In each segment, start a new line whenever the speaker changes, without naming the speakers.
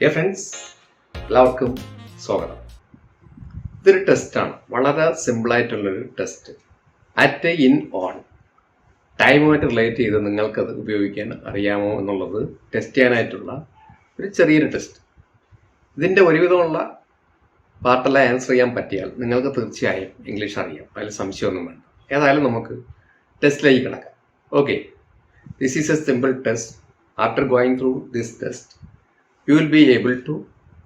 Dear friends എല്ലാവർക്കും സ്വാഗതം. ഇതൊരു ടെസ്റ്റാണ് വളരെ സിമ്പിളായിട്ടുള്ളൊരു ടെസ്റ്റ് അറ്റ് ഇൻ ഓൺ ടൈമുമായിട്ട് റിലേറ്റ് ചെയ്ത് നിങ്ങൾക്കത് ഉപയോഗിക്കാൻ അറിയാമോ എന്നുള്ളത് ടെസ്റ്റ് ചെയ്യാനായിട്ടുള്ള ഒരു ചെറിയൊരു ടെസ്റ്റ് ഇതിന്റെ ഒരുവിധമുള്ള പാർട്ടെല്ലാം ആൻസർ ചെയ്യാൻ പറ്റിയാൽ നിങ്ങൾക്ക് തീർച്ചയായും ഇംഗ്ലീഷ് അറിയാം. അതിൽ സംശയമൊന്നും വേണ്ട. ഏതായാലും നമുക്ക് ടെസ്റ്റിലേക്ക് കിടക്കാം. Okay this is a simple test after going through this test you will be able to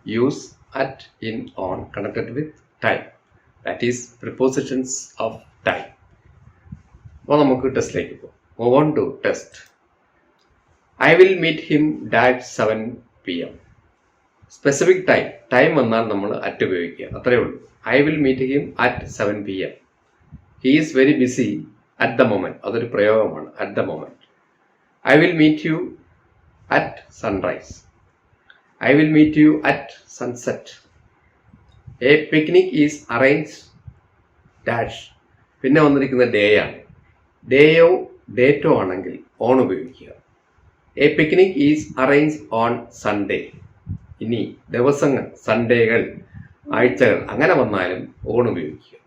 use at in on connected with time. That is prepositions of time. അപ്പോൾ നമുക്ക് ടെസ്റ്റിലേക്ക് പോകാം. Move on to test I will meet him that seven P M specific time time വന്നാൽ നമ്മൾ at ഉപയോഗിക്കുക. അത്രയേ ഉള്ളൂ. I will meet him at seven P M he is very busy at the moment അതൊരു പ്രയോഗമാണ്. At the moment I will meet you at sunrise I will meet you at sunset a picnic is arrange dash പിന്നെ വന്നിരിക്കുന്ന day ആണ് ഡേയോ ഡേറ്റോ ആണെങ്കിൽ on ഉപയോഗിക്കുക. A picnic is arrange on Sunday ഇനി ദിവസങ്ങൾ സൺഡേകൾ ആഴ്ചകൾ അങ്ങനെ വന്നാലും ഓൺ ഉപയോഗിക്കുക.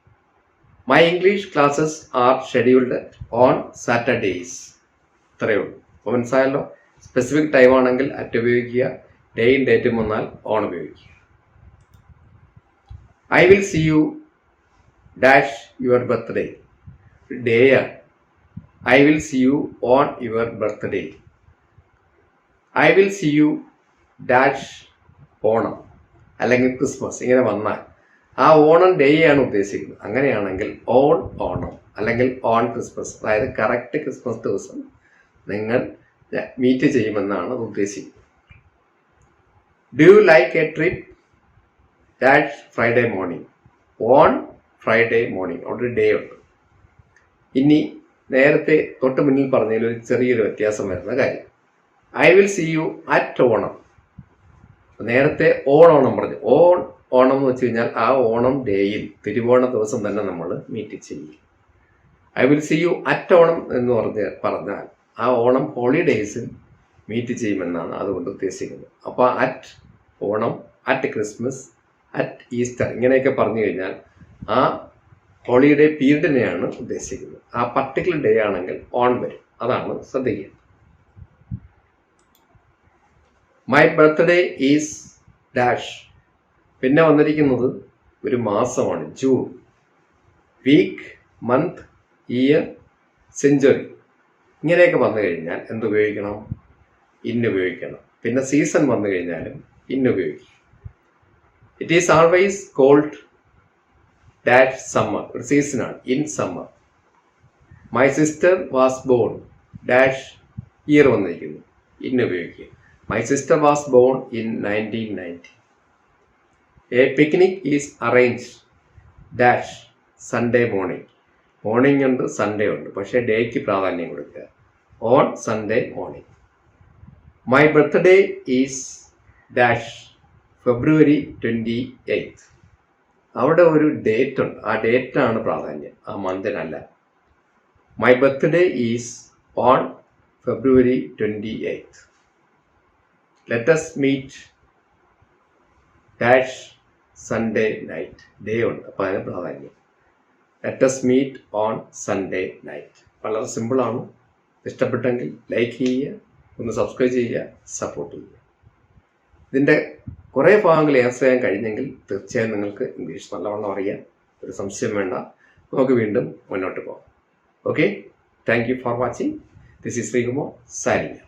My English classes are scheduled on Saturdays ഇത്രയേ ഉള്ളൂ. മനസ്സിലായല്ലോ സ്പെസിഫിക് ടൈം ആണെങ്കിൽ അറ്റ് ഉപയോഗിക്കുക. ഡേയും ഡേറ്റും വന്നാൽ ഓൺ ഉപയോഗിക്കുക I will see you dash your birthday day ആണ് I will see you on your birthday I will see you dash Onam. അല്ലെങ്കിൽ ക്രിസ്മസ്. ഇങ്ങനെ വന്നാൽ ആ ഓണം ഡേ ആണ് ഉദ്ദേശിക്കുന്നത്. അങ്ങനെയാണെങ്കിൽ ഓൺ ഓണം. അല്ലെങ്കിൽ ഓൺ ക്രിസ്മസ്. അതായത് കറക്റ്റ് ക്രിസ്മസ് ദിവസം നിങ്ങൾ മീറ്റ് ചെയ്യുമെന്നാണ് ഉദ്ദേശിക്കുന്നത്. Do you like a trip that Friday morning on Friday morning അവിടെ ഡേ ഉണ്ട്. ഇനി നേരത്തെ തൊട്ട് മുന്നിൽ പറഞ്ഞതിൽ ഒരു ചെറിയൊരു വ്യത്യാസം വരുന്ന കാര്യം. I will see you at Onam. നേരത്തെ ഓൺ ഓണം പറഞ്ഞു. ഓൺ ഓണം എന്ന് വെച്ച് കഴിഞ്ഞാൽ ആ ഓണം ഡേയിൽ തിരുവോണ ദിവസം തന്നെ നമ്മൾ മീറ്റ് ചെയ്യും I will see you at Onam എന്ന് പറഞ്ഞ് പറഞ്ഞാൽ ആ ഓണം ഹോളിഡേയ്സിൽ മീറ്റ് ചെയ്യുമെന്നാണ് അതുകൊണ്ട് ഉദ്ദേശിക്കുന്നത്. അപ്പോൾ at Onam at Christmas at Easter ഇങ്ങനെയൊക്കെ പറഞ്ഞു കഴിഞ്ഞാൽ ആ ഹോളിഡേ പീരീഡിനെയാണ് ഉദ്ദേശിക്കുന്നത്. ആ പർട്ടിക്കുലർ ഡേ ആണെങ്കിൽ ഓൺ വരും. അതാണ് ശ്രദ്ധിക്കുക മൈ ബർത്ത്ഡേ ഈസ് ഡാഷ് പിന്നെ വന്നിരിക്കുന്നത് ഒരു മാസമാണ് June week month year century ഇങ്ങനെയൊക്കെ വന്നു കഴിഞ്ഞാൽ എന്തുപയോഗിക്കണം? ഇന്ന് ഉപയോഗിക്കണം പിന്നെ സീസൺ വന്നു കഴിഞ്ഞാലും ഇന്ന് it is always cold that summer ഒരു സീസണാണ് in summer my sister was born dash year വന്നിരിക്കുന്നു ഇന്ന് ഉപയോഗിക്കുക my sister was born in nineteen ninety a picnic is arrange dash Sunday morning morning ഉണ്ട് സൺഡേ ഉണ്ട് പക്ഷേ ഡേക്ക് പ്രാധാന്യം കൊടുക്കുക. On Sunday morning my birthday is dash February twenty eighth അവിടെ ഒരു ഡേറ്റ് ഉണ്ട്. ആ ഡേറ്റാണ് പ്രാധാന്യം. ആ മന്തിനല്ല my birthday is on February twenty eighth let's meet dash Sunday night day ഉണ്ട്. അപ്പോൾ അതിന് പ്രാധാന്യം. Let's meet on Sunday night വളരെ സിമ്പിളാണ് ഇഷ്ടപ്പെട്ടെങ്കിൽ ലൈക്ക് ചെയ്യുക. ഒന്ന് സബ്സ്ക്രൈബ് ചെയ്യുക. സപ്പോർട്ട് ചെയ്യുക. ഇതിന്റെ കുറേ ഭാഗങ്ങൾ ആൻസർ ചെയ്യാൻ കഴിഞ്ഞെങ്കിൽ തീർച്ചയായും നിങ്ങൾക്ക് ഇംഗ്ലീഷ് നല്ലവണ്ണം അറിയാം ഒരു സംശയം വേണ്ട. നമുക്ക് വീണ്ടും മുന്നോട്ട് പോകാം. Okay thank you for watching this is Sreekumar സാരിയ